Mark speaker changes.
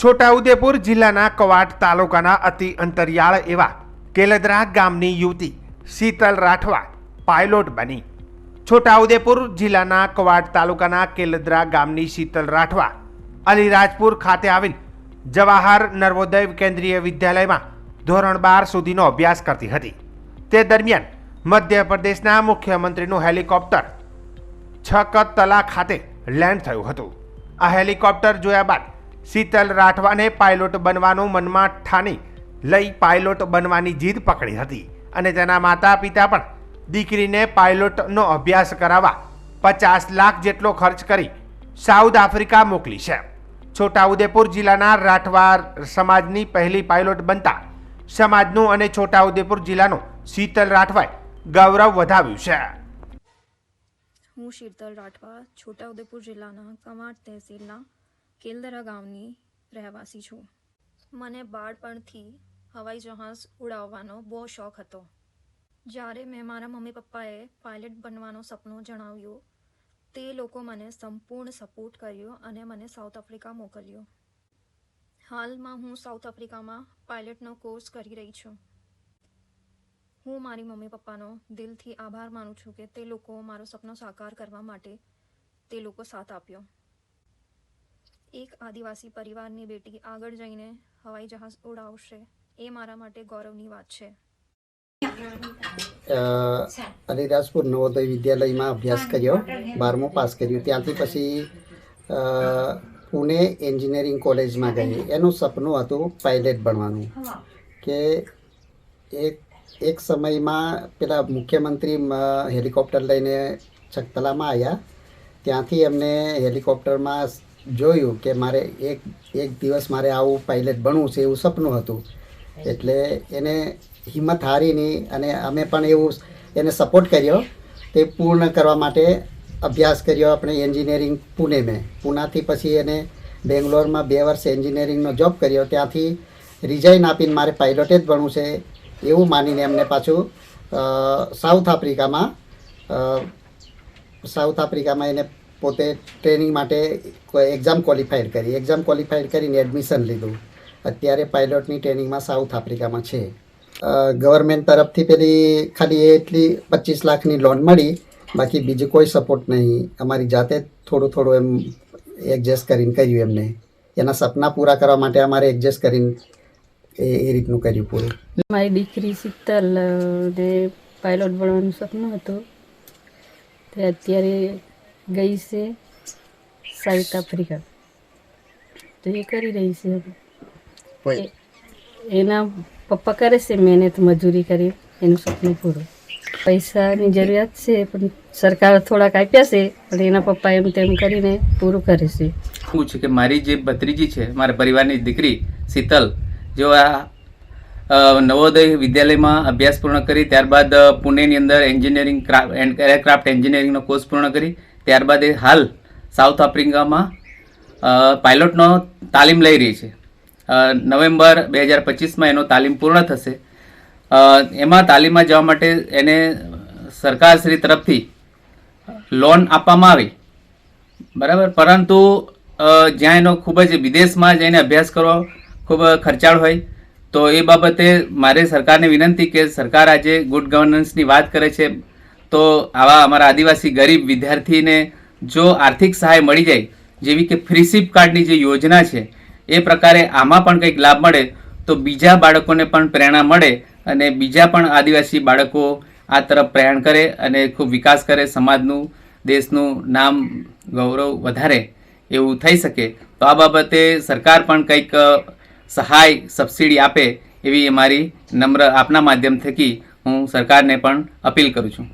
Speaker 1: છોટાઉદેપુર જિલ્લાના કવાટ તાલુકાના અતિ અંતરિયાળ એવા કેલદરા ગામની યુવતી શીતલ રાઠવા પાયલોટ બની. છોટાઉદેપુર જિલ્લાના કવાટ તાલુકાના કેલદરા ગામની શીતલ રાઠવા અલીરાજપુર ખાતે આવીને જવાહર નર્વોદય કેન્દ્રીય વિદ્યાલયમાં ધોરણ બાર સુધીનો અભ્યાસ કરતી હતી. તે દરમિયાન મધ્યપ્રદેશના મુખ્યમંત્રીનું હેલિકોપ્ટર છકતલા ખાતે લેન્ડ થયું હતું. આ હેલિકોપ્ટર જોયા બાદ શીતલ રાઠવાને પાયલોટ બનવાનું મનમાં ઠાની લઈ પાયલોટ બનવાની જીદ પકડી હતી અને તેના માતા પિતા પણ દીકરીને પાયલોટનો અભ્યાસ કરાવવા પચાસ લાખ જેટલો ખર્ચ કરી સાઉથ આફ્રિકા મોકલી છે. છોટાઉદેપુર જિલ્લાના રાઠવાર સમાજની પહેલી પાયલોટ બનતા સમાજનું અને છોટાઉદેપુર જિલ્લાનું શીતલ રાઠવાએ ગૌરવ વધાવ્યું છે.
Speaker 2: હું શીતલ રાઠવા છોટાઉદેપુર જિલ્લાના કમાટ તહેસીલના કેલદરા ગામની રહેવાસી છું. મને બાળપણથી હવાઈ જહાજ ઉડાવવાનો બહુ શોખ હતો. જ્યારે મેં મારા મમ્મી પપ્પાએ પાયલટ બનવાનું સપનું જણાવ્યું, તે લોકો મને સંપૂર્ણ સપોર્ટ કર્યો અને મને સાઉથ આફ્રિકા મોકલ્યો. હાલમાં હું સાઉથ આફ્રિકામાં પાયલટનો કોર્સ કરી રહી છું. હું મારી મમ્મી પપ્પાનો દિલથી આભાર માનું છું કે તે લોકો મારો સપનો સાકાર કરવા માટે તે લોકો સાથ આપ્યો. એક આદિવાસી પરિવારની બેટી આગળ જઈને હવાઈ જહાજ ઉડાવશે. એ મારા માટે ગૌરવની વાત છે.
Speaker 3: અલીરાજપુર નવોદય વિદ્યાલયમાં અભ્યાસ કર્યો, બારમું પાસ કર્યું. ત્યાંથી પછી પુણે એન્જિનિયરિંગ કોલેજમાં ગઈ. એનું સપનું હતું પાયલટ બનવાનું. કે એક એક સમયમાં પેલા મુખ્યમંત્રી હેલિકોપ્ટર લઈને છકતલામાં આવ્યા ત્યાંથી એમને હેલિકોપ્ટરમાં જોયું કે મારે એક એક દિવસ મારે આવું પાયલટ બનવું છે એવું સપનું હતું. એટલે એને હિંમત હારી નહીં અને અમે પણ એવું એને સપોર્ટ કર્યો. તે પૂર્ણ કરવા માટે અભ્યાસ કર્યો આપણે એન્જિનિયરિંગ પુણે મેં પુનાથી પછી એને બેંગ્લોરમાં બે વર્ષ એન્જિનિયરિંગનો જોબ કર્યો. ત્યાંથી રિઝાઇન આપીને મારે પાયલોટે જ ભણવું છે એવું માનીને એમને પાછું સાઉથ આફ્રિકામાં સાઉથ આફ્રિકામાં એને પોતે ટ્રેનિંગ માટે એક્ઝામ ક્વોલિફાઈડ કરી. એક્ઝામ ક્વોલિફાઈડ કરીને એડમિશન લીધું. અત્યારે પાયલોટની ટ્રેનિંગમાં સાઉથ આફ્રિકામાં છે. ગવર્મેન્ટ તરફથી પેલી ખાલી એટલી પચીસ લાખની લોન મળી, બાકી બીજું કોઈ સપોર્ટ નહીં. અમારી જાતે થોડું થોડું એમ એડજસ્ટ કરીને કર્યું એમને. એના સપના પૂરા કરવા માટે અમારે એડજસ્ટ કરીને એ રીતનું કર્યું પૂરું.
Speaker 4: મારી દીકરી શીતલ ને પાયલોટ બનવાનું સપનું હતું, તે અત્યારે ગઈ છે સાઉથ આફ્રિકા. તો એ કરી રહી છે હવે. એના પપ્પા કરે છે મહેનત મજૂરી કરી એનું સપનું પૂરું. પૈસાની જરૂરિયાત છે પણ સરકાર થોડાક આપ્યા છે પણ એના પપ્પા એમ તેમ કરીને પૂરું કરે છે.
Speaker 5: શું છે કે મારી જે ભત્રીજી છે મારા પરિવારની દીકરી શીતલ જો આ નવોદય વિદ્યાલયમાં અભ્યાસ પૂર્ણ કરી ત્યારબાદ પુણેની અંદર એન્જિનિયરિંગ એરક્રાફ્ટ એન્જિનિયરિંગનો કોર્સ પૂર્ણ કરી ત્યારબાદ એ હાલ સાઉથ આફ્રિકામાં પાયલોટનો તાલીમ લઈ રહી છે. નવેમ્બર બે હજાર પચીસમાં એનો તાલીમ પૂર્ણ થશે. એમાં તાલીમમાં જવા માટે એને સરકારશ્રી તરફથી લોન આપવામાં આવી. બરાબર? પરંતુ જ્યાં એનો ખૂબ જ વિદેશમાં જઈને અભ્યાસ કરવો ખૂબ ખર્ચાળ હોય, તો એ બાબતે મારે સરકારને વિનંતી કે સરકાર આજે ગુડ ગવર્નન્સની વાત કરે છે. તો આવા અમારા આદિવાસી ગરીબ વિદ્યાર્થીને જો આર્થિક સહાય મળી જાય, જેવી કે ફ્રી સિપ કાર્ડની જે યોજના છે, એ પ્રકારે આમાં પણ કંઈક લાભ મળે, તો બીજા બાળકોને પણ પ્રેરણા મળે અને બીજા પણ આદિવાસી બાળકો આ તરફ પ્રયાણ કરે અને ખૂબ વિકાસ કરે, સમાજનું, દેશનું નામ, ગૌરવ વધારે એવું થઈ શકે. તો આ બાબતે સરકાર પણ કંઈક સહાય, સબસિડી આપે એવી અમારી નમ્ર આપના માધ્યમ થકી હું સરકારને પણ અપીલ કરું છું.